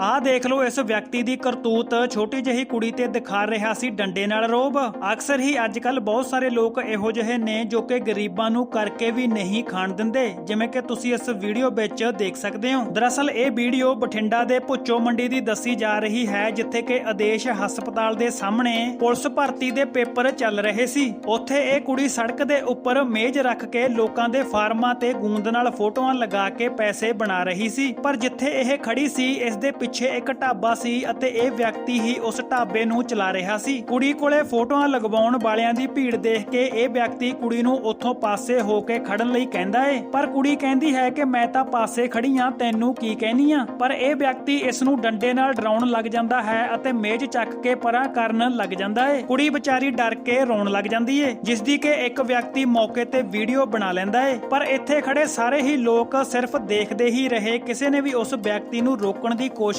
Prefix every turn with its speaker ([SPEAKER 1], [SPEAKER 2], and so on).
[SPEAKER 1] ਆਹ ਦੇਖ ਲਓ, ਇਸ ਵਿਅਕਤੀ ਦੀ ਕਰਤੂਤ ਛੋਟੀ ਜਿਹੀ ਕੁੜੀ ਤੇ ਦਿਖਾ ਰਿਹਾ ਸੀ ਡੰਡੇ ਨਾਲ ਰੋਬ। ਅਕਸਰ ਹੀ ਅੱਜ ਕੱਲ ਬਹੁਤ ਸਾਰੇ ਲੋਕ ਇਹੋ ਜਿਹੇ ਨੇ ਜੋ ਕਿ ਗਰੀਬਾਂ ਨੂੰ ਕਰਕੇ ਵੀ ਨਹੀਂ ਖਾਣ ਦਿੰਦੇ, ਜਿਵੇਂ ਕਿ ਤੁਸੀਂ ਇਸ ਵੀਡੀਓ ਵਿੱਚ ਦੇਖ ਸਕਦੇ ਹੋ। ਦਰਅਸਲ ਇਹ ਵੀਡੀਓ ਬਠਿੰਡਾ ਦੇ ਭੁੱਚੋ ਮੰਡੀ ਦੀ ਦੱਸੀ ਜਾ ਰਹੀ ਹੈ, ਜਿੱਥੇ ਕਿ ਆਦੇਸ਼ ਹਸਪਤਾਲ ਦੇ ਸਾਹਮਣੇ ਪੁਲਿਸ ਭਰਤੀ ਦੇ ਪੇਪਰ ਚੱਲ ਰਹੇ ਸੀ। ਉੱਥੇ ਇਹ ਕੁੜੀ ਸੜਕ ਦੇ ਉੱਪਰ ਮੇਜ਼ ਰੱਖ ਕੇ ਲੋਕਾਂ ਦੇ ਫਾਰਮਾਂ ਤੇ ਗੂੰਦ ਨਾਲ ਫੋਟੋਆਂ ਲਗਾ ਕੇ ਪੈਸੇ ਬਣਾ ਰਹੀ ਸੀ। ਪਰ ਜਿੱਥੇ ਇਹ ਖੜੀ ਸੀ, ਇਸ ਦੇ ਪਿੱਛੇ ਇੱਕ ਢਾਬਾ ਸੀ ਅਤੇ ਇਹ ਵਿਅਕਤੀ ਹੀ ਉਸ ਢਾਬੇ ਨੂੰ ਚਲਾ ਰਿਹਾ ਸੀ। ਕੁੜੀ ਕੋਲੇ ਫੋਟੋਆਂ ਲਗਵਾਉਣ ਵਾਲਿਆਂ ਦੀ ਭੀੜ ਦੇਖ ਕੇ ਇਹ ਵਿਅਕਤੀ ਕੁੜੀ ਨੂੰ ਉੱਥੋਂ ਪਾਸੇ ਹੋ ਕੇ ਖੜਨ ਲਈ ਕਹਿੰਦਾ ਏ। ਪਰ ਕੁੜੀ ਕਹਿੰਦੀ ਹੈ ਕਿ ਮੈਂ ਤਾਂ ਪਾਸੇ ਖੜੀ ਆ, ਤੈਨੂੰ ਕੀ ਕਹਿਨੀ ਆ? ਪਰ ਇਹ ਵਿਅਕਤੀ ਇਸ ਨੂੰ ਡੰਡੇ ਨਾਲ ਡਰਾਉਣ ਲੱਗ ਜਾਂਦਾ ਹੈ ਅਤੇ ਮੇਜ਼ ਚੱਕ ਕੇ ਪਰਾਂ ਕਰਨ ਲੱਗ ਜਾਂਦਾ ਏ। ਕੁੜੀ ਵਿਚਾਰੀ ਡਰ ਕੇ ਰੋਣ ਲੱਗ ਜਾਂਦੀ ਏ ਜਿਸ ਦੀ ਕਿ ਇੱਕ ਵਿਅਕਤੀ ਮੌਕੇ ਤੇ ਵੀਡੀਓ ਬਣਾ ਲੈਂਦਾ ਏ। ਪਰ ਇੱਥੇ ਖੜੇ ਸਾਰੇ ਹੀ ਲੋਕ ਸਿਰਫ ਦੇਖਦੇ ਹੀ ਰਹੇ, ਕਿਸੇ ਨੇ ਵੀ ਉਸ ਵਿਅਕਤੀ ਨੂੰ ਰੋਕਣ ਦੀ ਕੋਸ਼ਿਸ਼